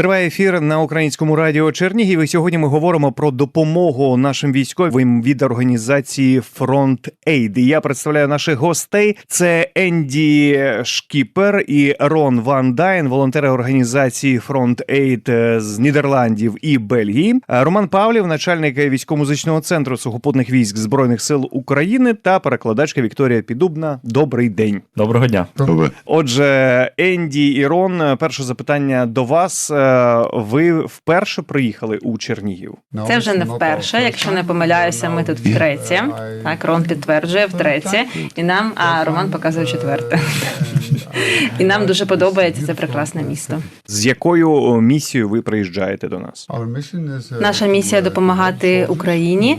Триває ефір на українському радіо Чернігів. І сьогодні ми говоримо про допомогу нашим військовим від організації Фронт Ейд. Я представляю наших гостей. Це Енді Шкіпер і Рон Ван Дайн, волонтери організації Фронт Ейд з Нідерландів і Бельгії. Роман Павлів, начальник військово-музичного центру сухопутних військ збройних сил України, та перекладачка Вікторія Підубна. Добрий день. Доброго дня. Добре. Отже, Енді і Рон, перше запитання до вас. Е, Ви вперше приїхали у Чернігів? Це вже не вперше. Якщо не помиляюся, ми тут втретє. Так, Рон підтверджує втретє, і нам, а Роман показує четверте. І нам дуже подобається це прекрасне місто. З якою місією ви приїжджаєте до нас? Наша місія допомагати Україні,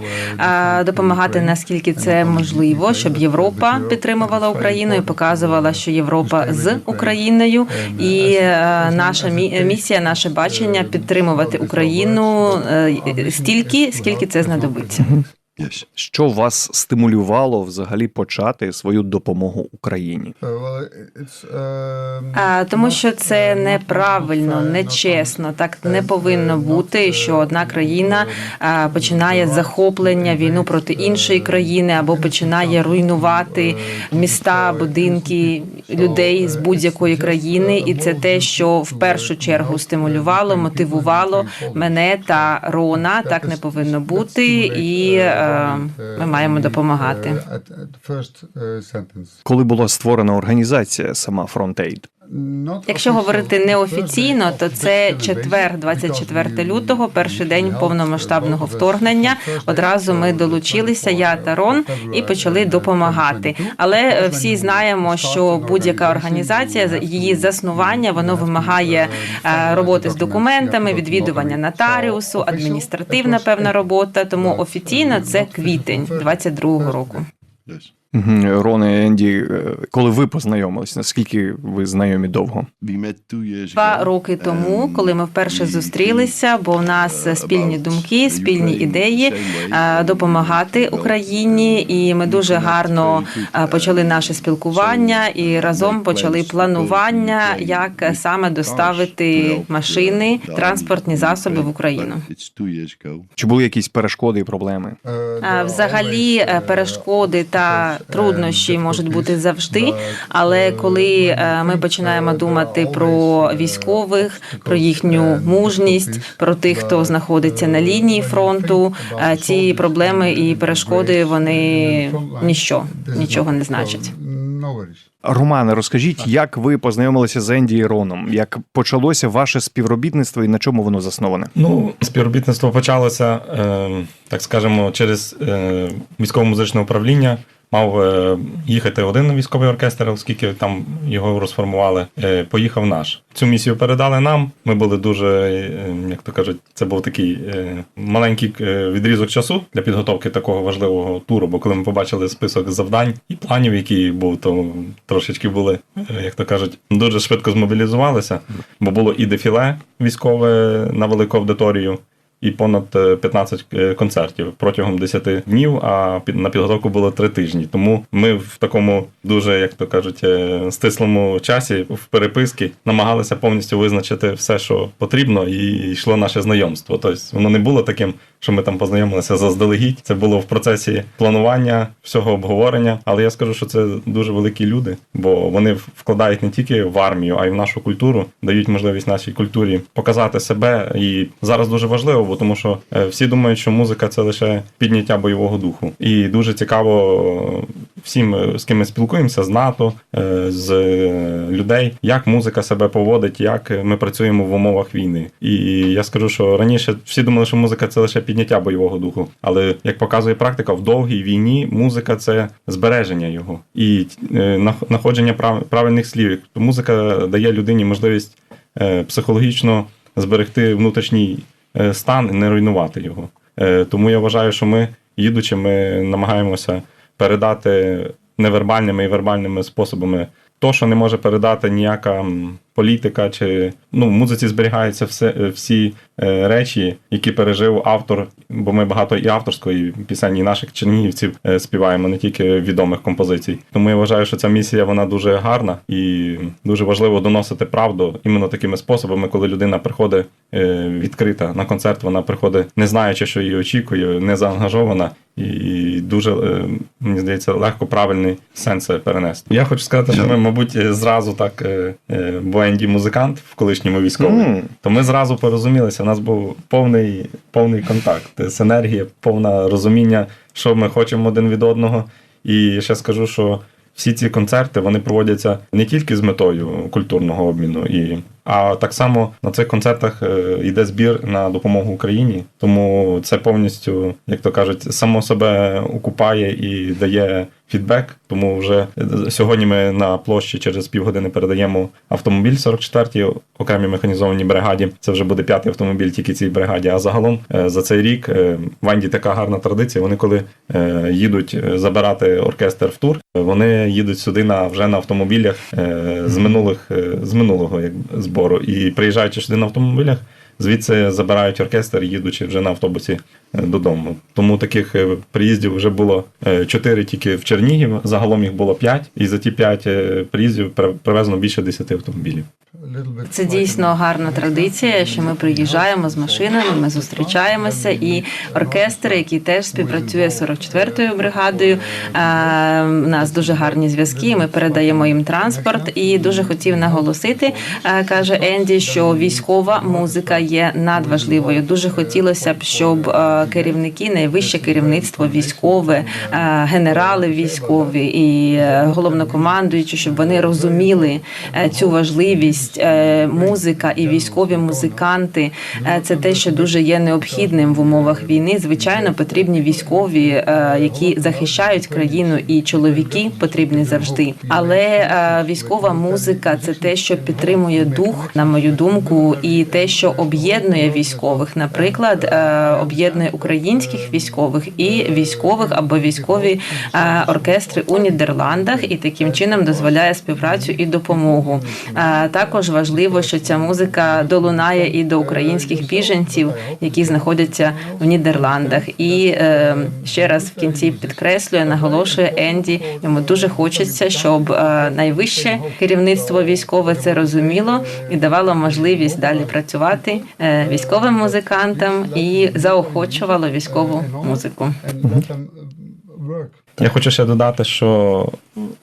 допомагати наскільки це можливо, щоб Європа підтримувала Україну і показувала, що Європа з Україною. І е, наша місія, наше бачення підтримувати Україну е, стільки, скільки це знадобиться. Yes. Що вас стимулювало взагалі почати свою допомогу Україні? А, тому що це неправильно, нечесно. Так не повинно бути, що одна країна починає захоплення війну проти іншої країни або починає руйнувати міста, будинки людей з будь-якої країни, і це те, що в першу чергу стимулювало, мотивувало мене та Рона. Так не повинно бути, і е, ми маємо допомагати. Коли була створена організація сама Ейд? Якщо говорити неофіційно, то це четвер, 24 лютого, перший день повномасштабного вторгнення. Одразу ми долучилися, я та Рон, і почали допомагати. Але е, всі знаємо, що будь-яка організація її заснування воно вимагає е, роботи з документами, відвідування нотаріусу, адміністративна певна робота. Тому офіційно це квітень 22-го року. Рон і Енді, е, коли ви познайомились, наскільки ви знайомі довго? Два роки тому, коли ми вперше зустрілися, бо у нас uh, спільні думки, спільні ідеї е, допомагати Україні, і ми дуже гарно е, почали наше спілкування і разом почали планування, як саме доставити машини, транспортні засоби в Україну. Чи були якісь перешкоди і проблеми? Взагалі перешкоди та труднощі можуть бути завжди. Але коли е, ми починаємо думати про військових, про їхню мужність, про тих, хто знаходиться на лінії фронту, е, ці проблеми і перешкоди вони ніщо, нічого не значать. Романе, розкажіть, як ви познайомилися з Енді і Роном? Як почалося ваше співробітництво і на чому воно засноване? Ну, співробітництво почалося, е, так скажемо, через е, військово музичне управління. Мав е, їхати один військовий оркестр, оскільки там його розформували. Е, поїхав наш. Цю місію передали нам. Ми були дуже, е, як то кажуть, це був такий маленький відрізок часу для підготовки такого важливого туру. Бо коли ми побачили список завдань і планів, які був, то трошечки були, як то кажуть, дуже швидко змобілізувалися, бо було і дефіле військове на велику аудиторію. І понад е, 15 е, концертів протягом 10 днів, а на підготовку було 3 тижні. Тому ми в такому дуже, як то кажуть, е, стислому часі в переписки намагалися повністю визначити все, що потрібно, і йшло наше знайомство. Тобто воно не було таким, що ми там познайомилися заздалегідь. Це було в процесі планування, всього обговорення. Але я скажу, що це дуже великі люди, бо вони вкладають не тільки в армію, а й в нашу культуру, дають можливість нашій культурі показати себе. І зараз дуже важливо, бо тому що е, всі думають, що музика це лише підняття бойового духу. І дуже цікаво всім, е, з ким ми спілкуємося, з НАТО, е, з е, людей, як музика себе поводить, як ми працюємо в умовах війни. І я скажу, що раніше всі думали, що музика це лише підняття бойового духу. Але як показує практика, в довгій війні музика це збереження його і е, знаходження правильних слів. Музика дає людині можливість е, психологічно зберегти внутрішній е, стан і не руйнувати його. Е, Тому я вважаю, що ми, їдучи, ми намагаємося передати невербальними і вербальними способами то, що не може передати ніяка політика, чи ну в музиці зберігаються все, е, всі е, речі, які пережив автор. Бо ми багато і авторської пісень, і наших чернігівців е, співаємо, не тільки відомих композицій. Тому я вважаю, що ця місія вона дуже гарна і дуже важливо доносити правду іменно такими способами, коли людина приходить е, відкрита на концерт, вона приходить, не знаючи, що її очікує, не заангажована. І дуже е, мені здається легко правильний сенс перенести. Я хочу сказати, що ми, мабуть, е, зразу так, е, бо Енді музикант в колишньому військовий, Мгм. то ми зразу порозумілися. У нас був повний, повний контакт, синергія, повне розуміння, що ми хочемо один від одного. І ще скажу, що всі ці концерти вони проводяться не тільки з метою культурного обміну, і, а так само на цих концертах е, йде збір на допомогу Україні. Тому це повністю, як то кажуть, само себе окупає і дає фідбек. Тому вже е, сьогодні ми на площі через півгодини передаємо автомобіль 44-й окремій механізованій бригаді. Це вже буде п'ятий автомобіль тільки цій бригаді. А загалом е, за цей рік в Анді така гарна традиція. Вони коли їдуть забирати оркестр в тур, вони їдуть сюди на вже на автомобілях з минулих з минулого як збору. І приїжджаючи сюди на автомобілях. Звідси забирають оркестр, їдучи вже на автобусі е, додому. Тому таких е, приїздів вже було е, чотири тільки в Чернігів. Загалом їх було п'ять, і за ті п'ять приїздів привезено більше десяти автомобілів. Це дійсно гарна традиція, що ми приїжджаємо з машинами, ми зустрічаємося, і оркестр, який теж співпрацює з 44-ю бригадою. У нас дуже гарні зв'язки. Ми передаємо їм транспорт. І дуже хотів наголосити, каже Енді, що військова музика є надважливою. Дуже хотілося б, щоб е, керівники, найвище керівництво військове, е, генерали військові і е, головнокомандуючі, щоб вони розуміли цю важливість. Музика і військові музиканти це те, що дуже є необхідним в умовах війни. Звичайно, потрібні військові, які захищають країну, і чоловіки потрібні завжди. Але військова музика це те, що підтримує дух, на мою думку, і те, що об'єднує військових, наприклад, е, об'єднує українських військових і військових або військові е, оркестри у Нідерландах, і таким чином дозволяє співпрацю і допомогу. Е, Також важливо, що ця музика долунає і до українських біженців, які знаходяться в Нідерландах. І ще раз в кінці підкреслює, наголошує Енді. Йому дуже хочеться, щоб найвище керівництво військове це розуміло і давало можливість далі працювати е, військовим музикантам і заохочувало військову музику. Я хочу ще додати, що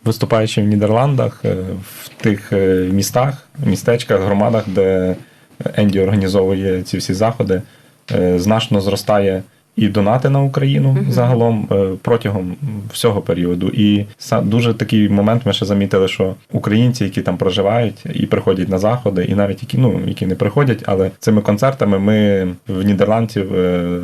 виступаючи в Нідерландах, е, в тих е, містах, містечках, громадах, де Енді організовує ці всі заходи, значно зростає і донати на Україну загалом е, протягом всього періоду. І дуже такий момент ми ще замітили, що українці, які там проживають і приходять на заходи, і навіть які ну які не приходять, але цими концертами ми в Нідерландців е,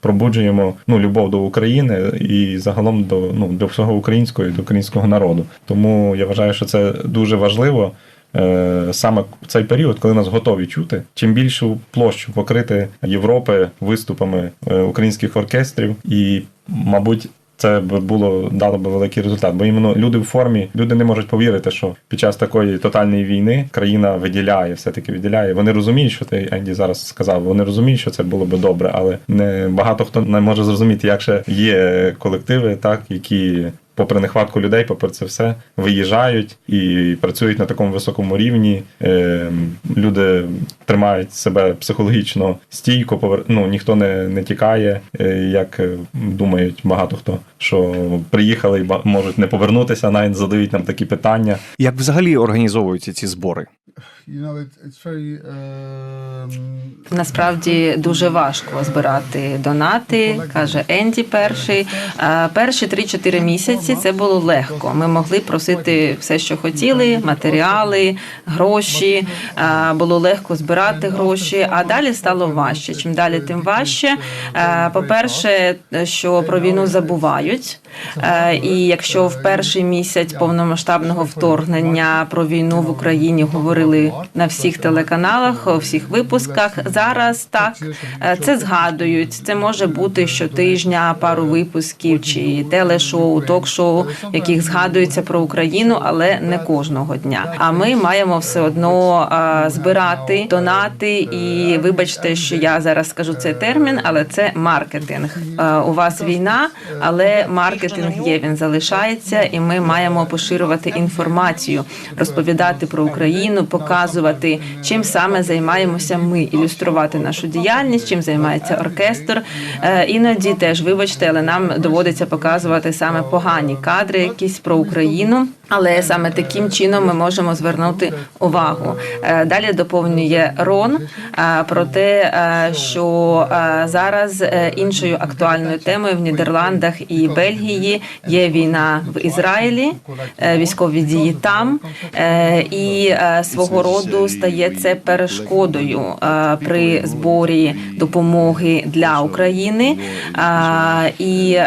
пробуджуємо ну любов до України і загалом до ну до всього українського і до українського народу. Тому я вважаю, що це дуже важливо. Е, Саме цей період, коли нас готові чути, чим більшу площу покрити Європи виступами е, українських оркестрів, і, мабуть, це б було дало б великий результат. Бо іменно люди в формі, люди не можуть повірити, що під час такої тотальної війни країна виділяє, все-таки виділяє. Вони розуміють, що ти Енді зараз сказав. Вони розуміють, що це було би добре, але не багато хто не може зрозуміти, як ще є колективи, так які. Попри нехватку людей, попри це все, виїжджають і працюють на такому високому рівні. Е, люди тримають себе психологічно стійко, повер... ну, ніхто не, не тікає, е, як е, думають багато хто, що приїхали і ба- можуть не повернутися, навіть задають нам такі питання. Як взагалі організовуються ці збори? You know, it's very. Um, Насправді дуже важко збирати донати, каже Енді. Перший перші 3-4 місяці це було легко. Ми могли просити все, що хотіли: матеріали, гроші. Було легко збирати гроші. А далі стало важче. Чим далі, тим важче. По-перше, що про війну забувають. І якщо в перший місяць повномасштабного вторгнення про війну в Україні говорили на всіх телеканалах, у всіх випусках, зараз так це згадують. Це може бути щотижня пару випусків чи телешоу, ток-шоу. Ток-шоу, в яких згадується про Україну, але не кожного дня. А ми маємо все одно збирати донати. І вибачте, що я зараз скажу цей термін, але це маркетинг. У вас війна, але маркетинг є. Він залишається, і ми маємо поширювати інформацію, розповідати про Україну, показувати, чим саме займаємося ми, ілюструвати нашу діяльність, чим займається оркестр. Е, Іноді теж вибачте, але нам доводиться показувати саме погані кадри, якісь про Україну. Але саме таким чином ми можемо звернути увагу. Е, Далі доповнює Рон е, про те, е, що зараз іншою актуальною темою в Нідерландах і Бельгії є війна в Ізраїлі, військові дії там, і свого роду стає це перешкодою при зборі допомоги для України. І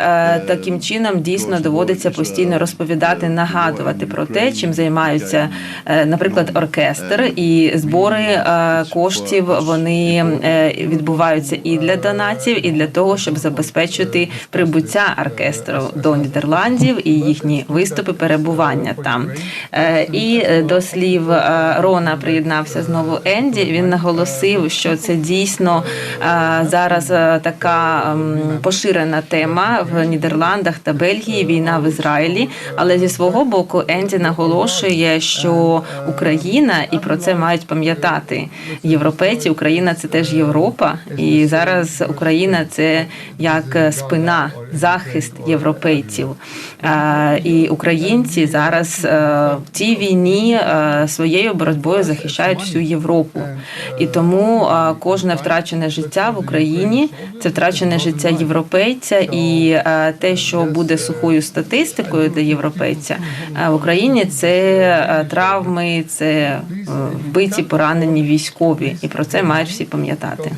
таким чином дійсно доводиться постійно розповідати, нагадувати про те, чим займаються, е, наприклад, оркестр і збори е, коштів. Вони е, відбуваються і для донатів, і для того, щоб забезпечити прибуття оркестру до Нідерландів і їхні виступи, перебування там. І до слів Рона приєднався знову Енді. Він наголосив, що це дійсно зараз така поширена тема в Нідерландах та Бельгії. Війна в Ізраїлі. Але зі свого боку Енді наголошує, що Україна і про це мають пам'ятати європейці. Україна це теж Європа, і зараз Україна це як спина, захист європейців. І українці зараз е, в цій війні е, своєю боротьбою захищають всю Європу. І тому е, кожне втрачене життя в Україні це втрачене життя європейця, і те, що буде сухою статистикою для європейця в Україні, це е, травми, це е, вбиті, поранені військові, і про це мають всі пам'ятати.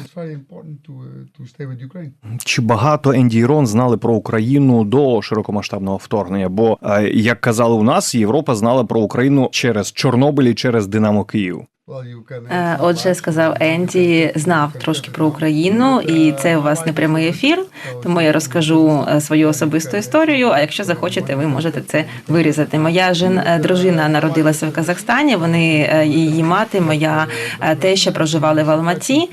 Чи багато Енді і Рон знали про Україну до широкомасштабного вторгнення? Бо е, як казали у нас, Європа знала про Україну через Чорнобиль і через Динамо Київ. Е, Отже, сказав Енді, знав трошки про Україну, і це у вас не прямий ефір, тому я розкажу е, свою особисту історію. А якщо захочете, ви можете це вирізати. Моя жін, е, дружина народилася в Казахстані. Вони її мати, моя теща проживали в Алматі,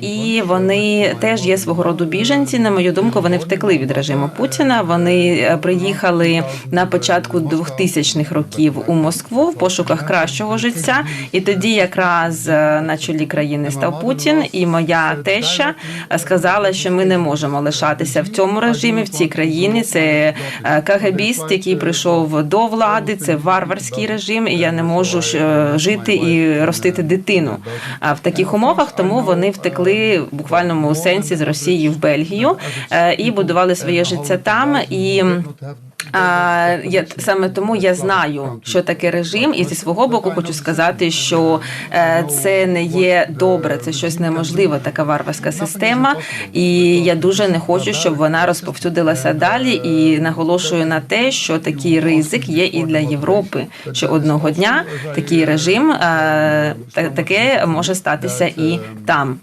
і вони теж є свого роду біженці. На мою думку, вони втекли від режиму Путіна. Вони приїхали на початку 2000-х років у Москву в пошуках кращого життя. І тоді якраз е, на чолі країни став Путін, і моя теща сказала, що ми не можемо лишатися в цьому режимі, в цій країні. Це е, КГБіст, який прийшов до влади, це варварський режим, і я не можу е, жити і ростити дитину в таких умовах. Тому вони втекли в буквальному сенсі з Росії в Бельгію і будували своє життя там. І а, я саме тому я знаю, що таке режим, і зі свого боку хочу сказати, що е, це не є добре, це щось неможливе, така варварська система. І я дуже не хочу, щоб вона розповсюдилася далі. І наголошую на те, що такий ризик є і для Європи. Що одного дня такий режим е, таке може статися і там.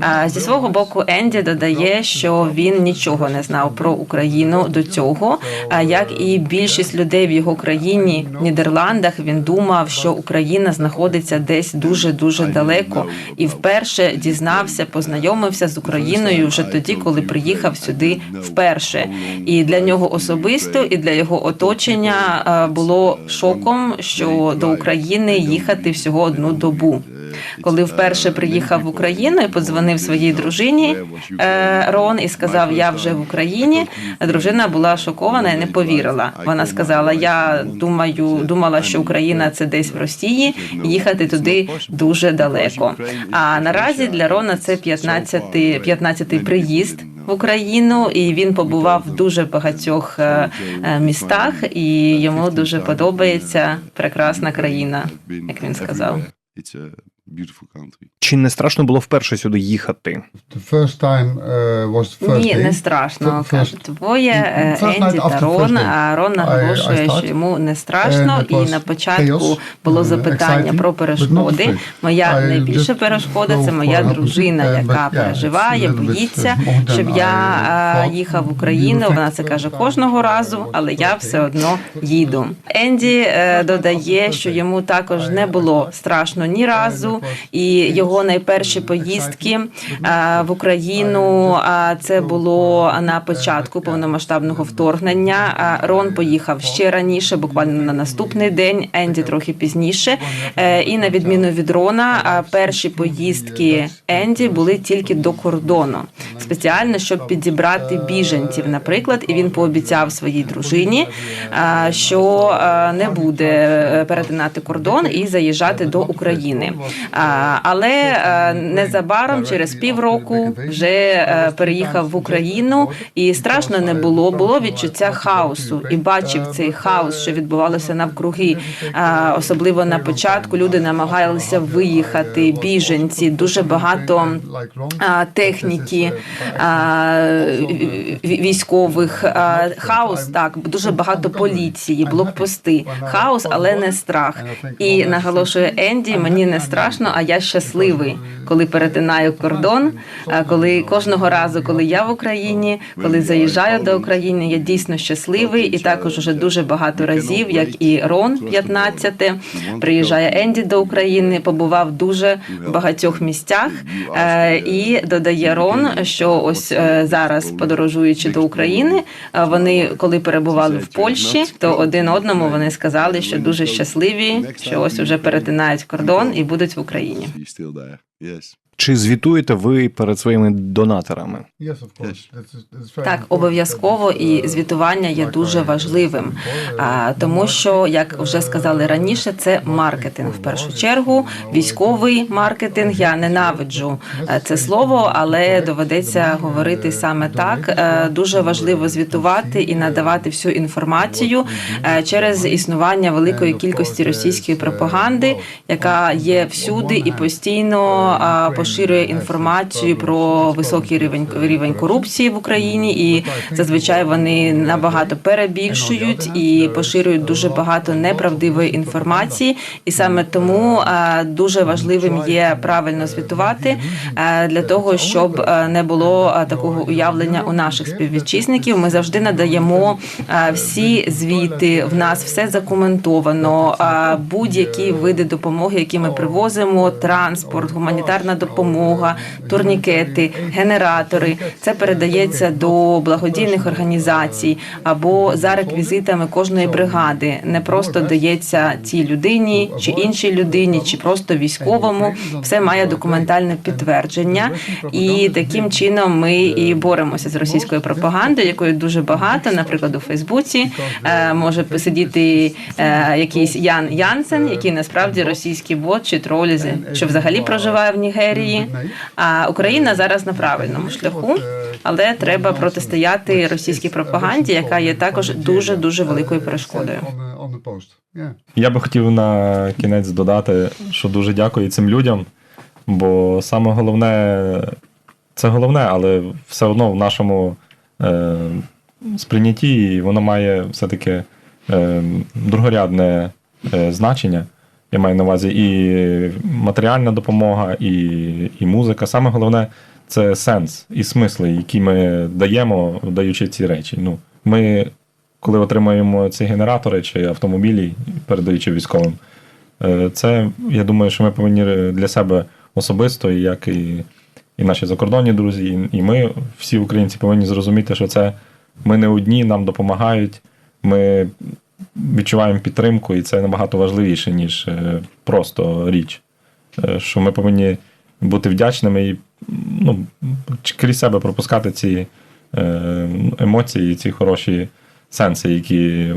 А, зі свого боку, Енді додає, що він нічого не знав про Україну до цього. А як і більшість людей в його країні, Нідерландах, він думав, що Україна знаходиться десь дуже дуже далеко, і вперше дізнався, познайомився з Україною вже тоді, коли приїхав сюди вперше. І для нього особисто, і для його оточення е, було шоком, що до України їхати всього одну добу. Коли вперше приїхав в Україну і подзвонив своїй дружині е, Рон і сказав: Я вже в Україні. Дружина була шокована і не повірила. Вона сказала: Я думаю, думала, що Україна це десь в Росії. Їхати туди дуже далеко. А наразі для Рона це 15-й 15-й приїзд. В Україну і він побував в дуже багатьох е, е, містах, і йому дуже подобається прекрасна країна, як він сказав. Beautiful country. Чи не страшно було вперше сюди їхати? The first time uh, was the first Ні, day. не страшно. First- кажуть двоє е, First Енді та Рон. А Рон наголошує, що йому не страшно, і на початку chaos, було uh, запитання exciting, про перешкоди. Моя найбільша перешкода це моя дружина, opportunity, яка yeah, переживає, боїться, uh, than щоб я їхав в Україну. Вона це каже кожного разу, але я все одно їду. Енді е, додає, що йому також не було страшно ні разу, і його найперші поїздки е, в Україну. Це було на початку повномасштабного вторгнення. Рон поїхав ще раніше, буквально на наступний день. Енді трохи пізніше. Е, І на відміну від Рона, перші поїздки Енді були тільки до кордону, спеціально щоб підібрати біженців, наприклад. І він пообіцяв своїй дружині, що не буде е, перетинати кордон і заїжджати до України. Але незабаром, через півроку, вже е, переїхав в Україну, і страшно не було. Було відчуття хаосу, і бачив цей хаос, що відбувалося навкруги. Особливо на початку люди намагалися виїхати, біженці, дуже багато техніки, військових, хаос, так, дуже багато поліції, блокпости, хаос, але не страх. І наголошує Енді, мені не страшно, а я щасливий, коли перетинаю кордон. Коли кожного разу, коли я в Україні, коли заїжджаю до України, я дійсно щасливий, і також уже дуже багато разів, як і Рон, 15 приїжджає Енді до України, побував дуже в багатьох місцях. Е, І додає Рон, що ось е, зараз, подорожуючи до України, е, вони коли перебували в Польщі, то один одному вони сказали, що дуже щасливі, що ось уже перетинають кордон і будуть в Україні. Чи звітуєте ви перед своїми донаторами? Так, обов'язково і uh, звітування є дуже важливим. Тому, що як вже сказали раніше, це маркетинг в першу чергу. Військовий маркетинг. Я ненавиджу е, це слово, але доведеться говорити саме так. Е, Дуже важливо звітувати і надавати всю інформацію е, через існування великої кількості російської пропаганди, яка є всюди і постійно а, поширює інформацію про високий рівень рівень корупції в Україні, і зазвичай вони набагато перебільшують і поширюють дуже багато неправдивої інформації. І саме тому дуже важливим є правильно звітувати для того, щоб не було такого уявлення у наших співвітчизників. Ми завжди надаємо всі звіти. В нас все закументовано. Будь-які види допомоги, які ми привозимо, транспорт, гуманітарна допомога, турнікети, генератори. Це передається до благодійних організацій або за реквізитами кожної бригади. Не просто дається цій людині чи іншій людині, чи просто військовому. Все має документальне підтвердження, і таким чином ми і боремося з російською пропагандою, якої дуже багато. Наприклад, у Фейсбуці е, може посидіти е, якийсь Ян Янсен, який насправді російський бот чи троль, що взагалі проживає в Нігерії. А Україна зараз на правильному шляху, але треба протистояти російській пропаганді, яка є також дуже дуже великою перешкодою. Я би хотів на кінець додати, що дуже дякую цим людям, бо саме головне, це головне, але все одно в нашому е, сприйнятті воно має все-таки е, другорядне е, значення. Я маю на увазі і матеріальна допомога, і, і музика. Саме головне це сенс і смисли, які ми даємо, даючи ці речі. Ну, ми, коли отримуємо ці генератори чи автомобілі, передаючи військовим, е, це я думаю, що ми повинні для себе особисто, як і, і наші закордонні друзі, і, і ми, всі українці, повинні зрозуміти, що це ми не одні, нам допомагають. Ми відчуваємо підтримку, і це набагато важливіше, ніж е, просто річ. Е, Що ми повинні бути вдячними і ну, крізь себе пропускати ці е, емоції, ці хороші сенси, які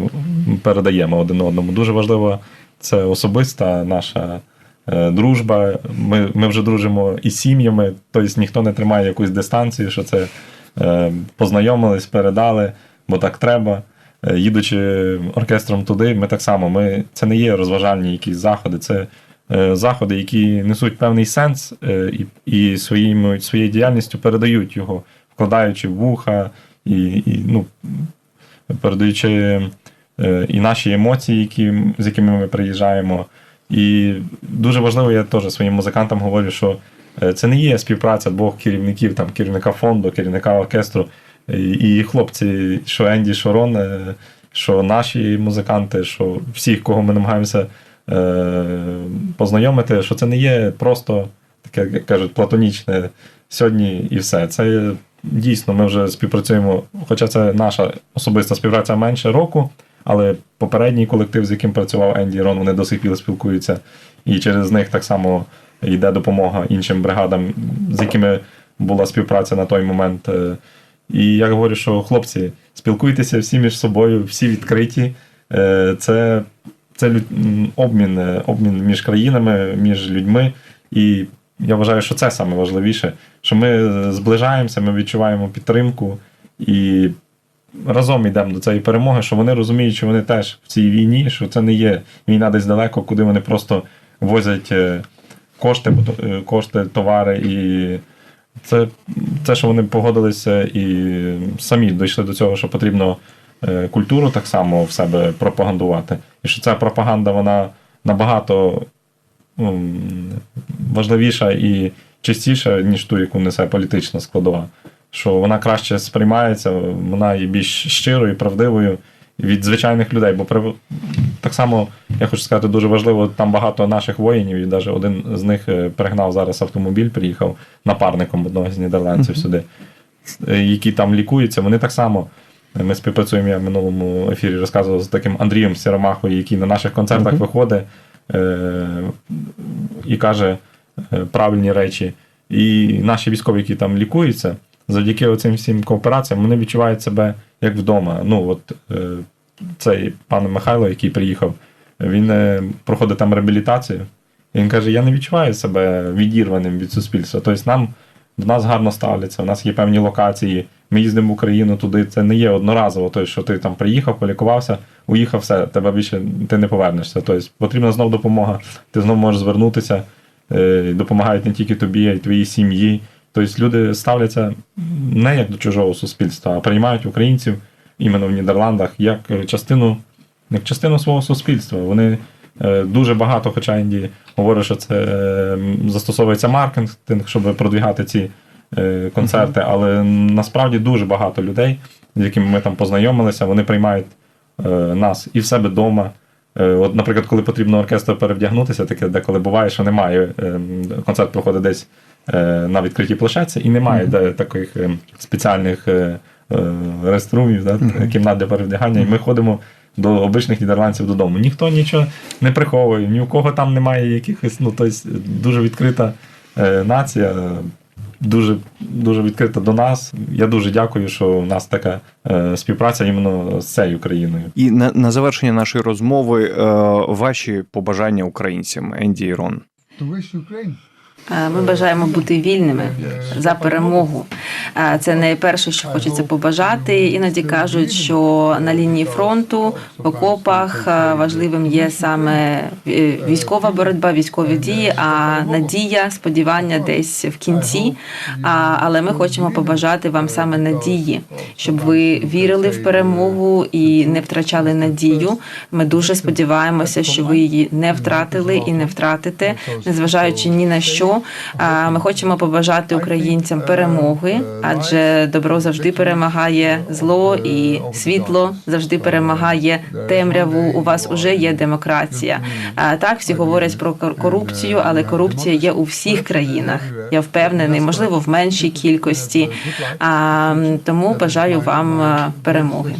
передаємо один одному. Дуже важливо це особиста наша дружба. Ми, ми вже дружимо із сім'ями, тобто ніхто не тримає якусь дистанцію, що це познайомились, передали, бо так треба. Е, Їдучи оркестром туди, ми так само. Ми, це не є розважальні якісь заходи, це е, заходи, які несуть певний сенс е, і, і своїм, своєю діяльністю передають його, вкладаючи в вуха і, і ну, передаючи і наші емоції, які, з якими ми приїжджаємо. І дуже важливо, я теж своїм музикантам говорю, що це не є співпраця двох керівників, там, керівника фонду, керівника оркестру. І, хлопці, що Енді, що Рон, е, що наші музиканти, що всіх, кого ми намагаємося е, познайомити, що це не є просто таке, як кажуть, платонічне сьогодні і все. Це дійсно ми вже співпрацюємо, хоча це наша особиста співпраця менше року, але попередній колектив, з яким працював Енді і Рон, вони до сих пір спілкуються, і через них так само йде допомога іншим бригадам, з якими була співпраця на той момент. І я говорю, що хлопці, спілкуйтеся всі між собою, всі відкриті. Е, Це, це обмін, е, обмін між країнами, між людьми. І я вважаю, що це саме важливіше, що ми зближаємося, ми відчуваємо підтримку і разом йдемо до цієї перемоги, що вони розуміють, що вони теж в цій війні, що це не є війна десь далеко, куди вони просто возять е, кошти, кошти, товари і. Це, це, що вони погодилися і самі дійшли до цього, що потрібно е, культуру так само в себе пропагандувати. І що ця пропаганда вона набагато важливіша і чистіша, ніж ту, яку несе політична складова. Що вона краще сприймається, вона є більш щирою, правдивою від звичайних людей. Бо при... так само, я хочу сказати, дуже важливо, там багато наших воїнів, і навіть один з них е, перегнав зараз автомобіль, приїхав напарником одного з нідерландців сюди, е, які там лікуються, вони так само. Ми співпрацюємо, я в минулому ефірі розказував з таким Андрієм Сіромахою, який на наших концертах Мгм. виходить е- і каже е, правильні речі. І наші військові, які там лікуються, завдяки цим всім коопераціям, вони відчувають себе як вдома. Ну, от е, цей пан Михайло, який приїхав, він е, проходить там реабілітацію. І він каже: Я не відчуваю себе відірваним від суспільства. Тобто нам до нас гарно ставляться, у нас є певні локації. Ми їздимо в Україну туди. Це не є одноразово. Тобто, що ти там приїхав, полікувався, уїхав, все, тебе більше ти не повернешся. Тобто потрібна знов допомога. Ти знов можеш звернутися, е, допомагають не тільки тобі, а й твоїй сім'ї. Тобто люди ставляться не як до чужого суспільства, а приймають українців іменно в Нідерландах як частину, як частину свого суспільства. Вони е, дуже багато, хоча Інді говорить, що це застосовується маркетинг, щоб продвігати ці е, концерти, але насправді дуже багато людей, з якими ми там познайомилися, вони приймають е, нас і в себе вдома. От, наприклад, коли потрібно оркестру перевдягнутися, таке деколи буває, що немає. Концерт проходить десь на відкритій площадці, і немає де таких е, спеціальних е, е, реструмів, да, кімнат для перевдягання. І ми ходимо до обичних нідерландців додому. Ніхто нічого не приховує, ні у кого там немає якихось, ну тобто дуже відкрита е, нація. Дуже дуже відкрита до нас. Я дуже дякую, що у нас така е, співпраця іменно з цією країною. І на, на завершення нашої розмови е, ваші побажання українцям, Енді і Рон. To wish Ukraine. Е, Ми бажаємо бути вільними за перемогу. Е, Це найперше, що хочеться побажати. Іноді кажуть, що на лінії фронту в окопах е, важливим є саме військова боротьба, військові дії, а надія, сподівання десь в кінці. Але ми хочемо побажати вам саме надії, щоб ви вірили в перемогу і не втрачали надію. Ми дуже сподіваємося, що ви її не втратили і не втратите, незважаючи ні на що. Ми хочемо побажати українцям перемоги, адже добро завжди перемагає зло, і світло завжди перемагає темряву. У вас уже є демократія. Так всі говорять про кор- корупцію, але корупція є у всіх країнах. Я впевнений, можливо, в меншій кількості. Тому бажаю вам перемоги.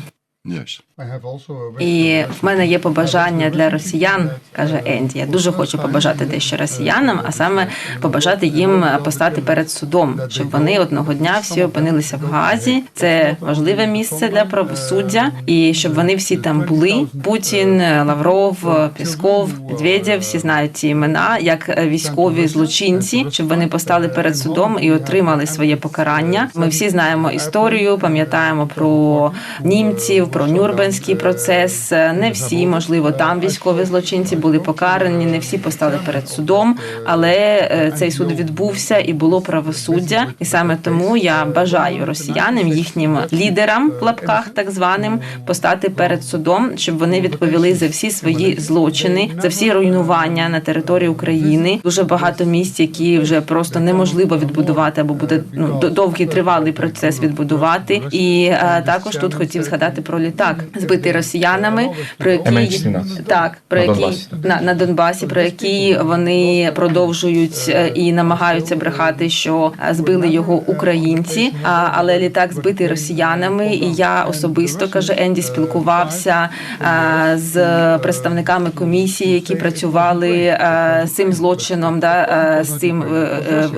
І в мене є побажання для росіян, каже Енді. Я дуже хочу побажати дещо росіянам, а саме побажати їм постати перед судом, щоб вони одного дня всі опинилися в Гаазі. Це важливе місце для правосуддя, і щоб вони всі там були. Путін, Лавров, Пісков, Медведєв, всі знають ці імена як військові злочинці, щоб вони постали перед судом і отримали своє покарання. Ми всі знаємо історію, пам'ятаємо про німців, про Нюрнберг Нюрнберзький процес. Не всі, можливо, там військові злочинці були покарані, не всі постали перед судом, але е, цей суд відбувся і було правосуддя. І саме тому я бажаю росіянам, їхнім лідерам в лапках, так званим, постати перед судом, щоб вони відповіли за всі свої злочини, за всі руйнування на території України. Дуже багато місць, які вже просто неможливо відбудувати, або буде ну до- довгий тривалий процес відбудувати. І е, також тут хотів згадати про літак, збитий росіянами, про MH17. так про На Донбасі. на, на Донбасі, про які вони продовжують е, і намагаються брехати, що е, збили його українці. А, але літак збитий росіянами. І я особисто каже Енді, спілкувався е, з представниками комісії, які працювали е, з цим злочином, да е, з цим е,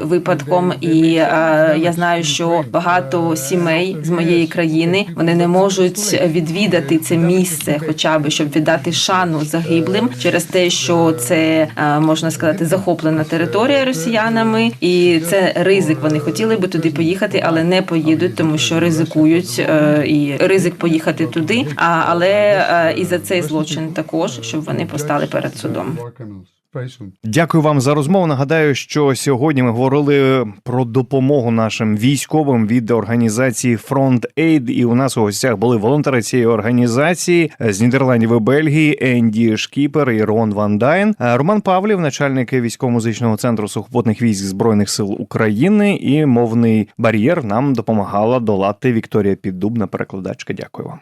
випадком. І е, я знаю, що багато сімей з моєї країни вони не можуть відвідати це місце, хоча б щоб віддати шану загиблим через те, що це е, можна сказати захоплена територія росіянами, і це ризик. Вони хотіли би туди поїхати, але не поїдуть, тому що ризикують е, і ризик поїхати туди. Але е, і за цей злочин також, щоб вони постали перед судом. Дякую вам за розмову. Нагадаю, що сьогодні ми говорили про допомогу нашим військовим від організації Front Aid. І у нас у гостях були волонтери цієї організації з Нідерландів і Бельгії Енді Шкіпер і Рон Ван Дайн. Роман Павлів, начальник військово-музичного центру сухопутних військ збройних сил України, і мовний бар'єр нам допомагала долати Вікторія Піддубна, перекладачка. Дякую вам.